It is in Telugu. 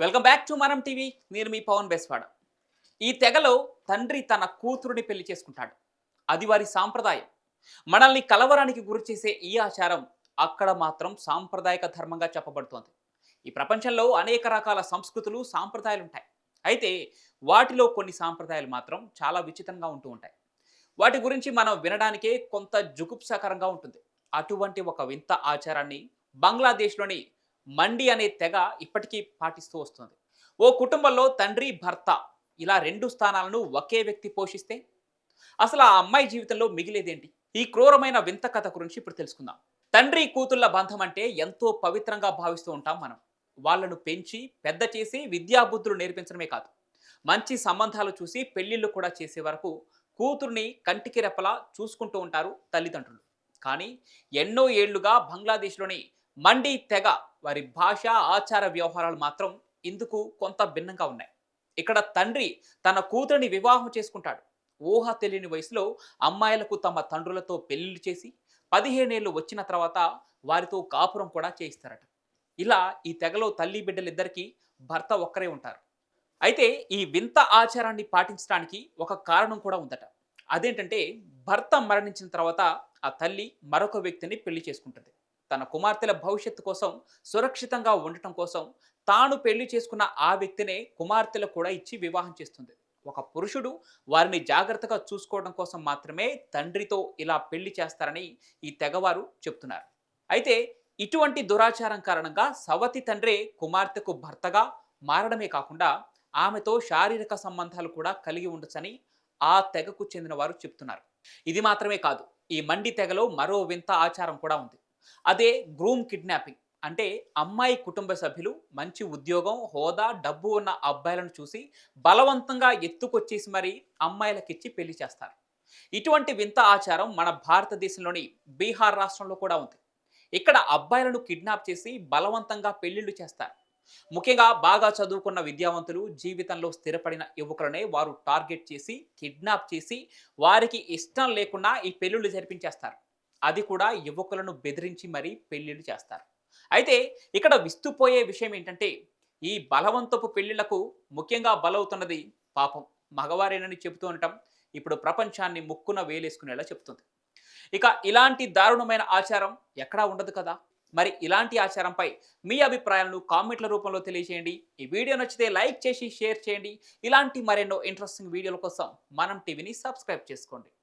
Welcome back to Manam TV. నేను మీ పవన్ బెస్వాడ. ఈ తెగలో తండ్రి తన కూతురుని పెళ్ళి చేసుకుంటాడు. అది వారి సాంప్రదాయం. మనల్ని కలవరానికి గురి చేసే ఈ ఆచారం అక్కడ మాత్రం సాంప్రదాయక ధర్మంగా చెప్పబడుతోంది. ఈ ప్రపంచంలో అనేక రకాల సంస్కృతులు సాంప్రదాయాలు ఉంటాయి అయితే వాటిలో కొన్ని సాంప్రదాయాలు మాత్రం చాలా విచిత్రంగా ఉంటూ ఉంటాయి. వాటి గురించి మనం వినడానికే కొంత జుగుప్సాకరంగా ఉంటుంది. అటువంటి ఒక వింత ఆచారాన్ని బంగ్లాదేశ్లోని మండి అనే తెగ ఇప్పటికీ పాటిస్తూ వస్తుంది. ఓ కుటుంబంలో తండ్రి భర్త ఇలా రెండు స్థానాలను ఒకే వ్యక్తి పోషిస్తే? అసలు ఆ అమ్మాయి జీవితంలో మిగిలేదేంటి? ఈ క్రూరమైన వింత కథ గురించి ఇప్పుడు తెలుసుకుందాం. తండ్రి కూతుళ్ళ బంధం అంటే ఎంతో పవిత్రంగా భావిస్తూ ఉంటాం మనం. వాళ్ళను పెంచి పెద్ద చేసి విద్యాబుద్ధులు నేర్పించడమే కాదు. మంచి సంబంధాలు చూసి పెళ్ళిళ్ళు కూడా చేసే వరకు కూతుర్ని కంటికి రెప్పలా చూసుకుంటూ ఉంటారు తల్లిదండ్రులు. కానీ ఎన్నో ఏళ్ళుగా బంగ్లాదేశ్లోని మండి తెగ వారి భాష ఆచార వ్యవహారాలు మాత్రం ఇందుకు కొంత భిన్నంగా ఉన్నాయి. ఇక్కడ తండ్రి తన కూతురిని వివాహం చేసుకుంటాడు. ఊహ తెలియని వయసులో అమ్మాయిలకు తమ తండ్రులతో పెళ్ళిళ్ళు చేసి పదిహేనేళ్ళు వచ్చిన తర్వాత వారితో కాపురం కూడా చేయిస్తారట. ఇలా ఈ తెగలో తల్లి బిడ్డలిద్దరికీ భర్త ఒక్కరే ఉంటారు. అయితే ఈ వింత ఆచారాన్ని పాటించడానికి ఒక కారణం కూడా ఉందట. అదేంటంటే భర్త మరణించిన తర్వాత ఆ తల్లి మరొక వ్యక్తిని పెళ్ళి చేసుకుంటుంది. తన కుమార్తెల భవిష్యత్తు కోసం సురక్షితంగా ఉండటం కోసం తాను పెళ్ళి చేసుకున్న ఆ వ్యక్తినే కుమార్తెలు కూడా ఇచ్చి వివాహం చేస్తుంది. ఒక పురుషుడు వారిని జాగ్రత్తగా చూసుకోవడం కోసం మాత్రమే తండ్రితో ఇలా పెళ్ళి చేస్తారని ఈ తెగవారు చెప్తున్నారు. అయితే ఇటువంటి దురాచారం కారణంగా సవతి తండ్రే కుమార్తెకు భర్తగా మారడమే కాకుండా ఆమెతో శారీరక సంబంధాలు కూడా కలిగి ఉండొచ్చని ఆ తెగకు చెందిన వారు చెప్తున్నారు. ఇది మాత్రమే కాదు ఈ మండి తెగలో మరో వింత ఆచారం కూడా ఉంది. అదే గ్రూమ్ కిడ్నాపింగ్. అంటే అమ్మాయి కుటుంబ సభ్యులు మంచి ఉద్యోగం హోదా డబ్బు ఉన్న అబ్బాయిలను చూసి బలవంతంగా ఎత్తుకొచ్చేసి మరి అమ్మాయిలకిచ్చి పెళ్ళి చేస్తారు. ఇటువంటి వింత ఆచారం మన భారతదేశంలోని బీహార్ రాష్ట్రంలో కూడా ఉంది. ఇక్కడ అబ్బాయిలను కిడ్నాప్ చేసి బలవంతంగా పెళ్ళిళ్ళు చేస్తారు. ముఖ్యంగా బాగా చదువుకున్న విద్యావంతులు జీవితంలో స్థిరపడిన యువకులనే వారు టార్గెట్ చేసి కిడ్నాప్ చేసి వారికి ఇష్టం లేకుండా ఈ పెళ్ళిళ్ళు జరిపించేస్తారు. అది కూడా యువకులను బెదిరించి మరీ పెళ్ళిళ్ళు చేస్తారు. అయితే ఇక్కడ విస్తుపోయే విషయం ఏంటంటే ఈ బలవంతపు పెళ్ళిళ్ళకు ముఖ్యంగా బలవుతున్నది పాపం మగవారేనని చెబుతూ ఉండటం ఇప్పుడు ప్రపంచాన్ని ముక్కున వేలేసుకునేలా చెప్తుంది ఇక ఇలాంటి దారుణమైన ఆచారం ఎక్కడా ఉండదు కదా? మరి ఇలాంటి ఆచారంపై మీ అభిప్రాయాలను కామెంట్ల రూపంలో తెలియజేయండి ఈ వీడియో నచ్చితే లైక్ చేసి షేర్ చేయండి. ఇలాంటి మరెన్నో ఇంట్రెస్టింగ్ వీడియోల కోసం మనం టీవీని సబ్స్క్రైబ్ చేసుకోండి.